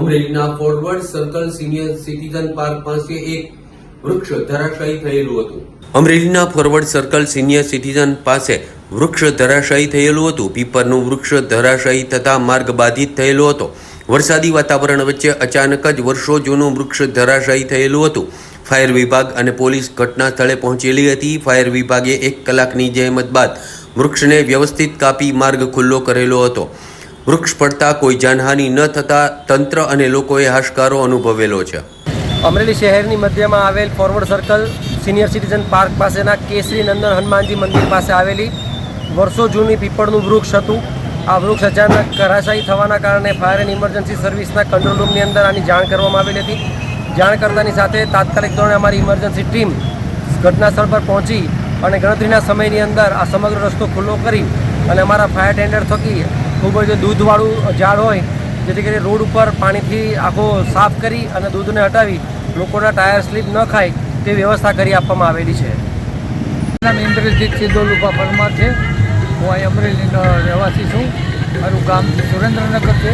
અમરેલીના forward circle senior citizen park પાસે એક વૃક્ષ ધરાશાયી થયેલું હતું. અમરેલીના ફોરવર્ડ સર્કલ સિનિયર સિટીઝન પાસે વૃક્ષ ધરાશાયી થયેલું હતું. પીપરનું વૃક્ષ ધરાશાયી થતા માર્ગ બાધિત થયેલો હતો. વરસાદી વાતાવરણ વચ્ચે અચાનક જ વર્ષો જૂનું વૃક્ષ ધરાશાયી થયેલું હતું. ફાયર વિભાગ અને પોલીસ ઘટના સ્થળે પહોંચેલી હતી. ફાયર વિભાગે એક કલાકની જહેમત બાદ વૃક્ષને વ્યવસ્થિત કાપી માર્ગ ખુલ્લો કરેલો હતો. વૃક્ષ પડતા કોઈ જાનહાનિ ન થતા તંત્ર અને લોકોએ હાશકારો અનુભવેલો છે. અમરેલી શહેરની મધ્યમાં આવેલ forward circle senior citizen park પાસેના કેસરી નંદન હનુમાનજી મંદિર પાસે આવેલી વર્ષો જૂની પીપળનું વૃક્ષ હતું. આ વૃક્ષ અચાનક કરાશાયી થવાના કારણે ફાયર એન્ડ ઇમરજન્સી સર્વિસના કંટ્રોલ રૂમની અંદર આની જાણ કરવામાં આવેલી હતી. જાણ કરતાની સાથે તાત્કાલિક ધોરણે અમારી ઇમરજન્સી ટીમ ઘટના સ્થળ પર પહોંચી અને ગણતરીના સમયની અંદર આ સમગ્ર રસ્તો ખુલ્લો કરી અને અમારા ફાયર ટેન્ડર થકી ખૂબ જ દૂધવાળું ઝાડ હોય, જેથી કરીને રોડ ઉપર પાણીથી આખો સાફ કરી અને દૂધને હટાવી લોકોના ટાયર સ્લીપ ન ખાય તે વ્યવસ્થા કરી આપવામાં આવેલી છે. નામ ઇન્દ્રજીત સિદ્ધોલુભા પરમાર છે. હું અહીં અમરેલીનો રહેવાસી છું. મારું ગામ સુરેન્દ્રનગર છે.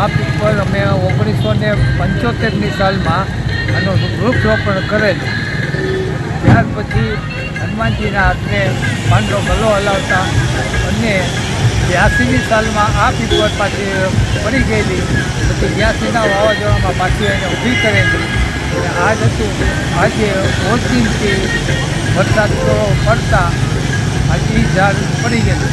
આ પીપર અમે ઓગણીસો ને પંચોતેરની સાલમાં આનો વૃક્ષરોપણ કરેલ. ત્યાર પછી હનુમાનજીના હાથને પાંડો ગલો હલાવતા અને બ્યાસીની સાલમાં આ પીપર પાછી પડી ગયેલી, પછી બ્યાસીના વાવાઝોડામાં પાછી એને ઊભી કરેલી. અને આજ હતું, આજે ઓચિંતી વરસાદ પડતા, આજે ઝાડ પડી ગયેલું.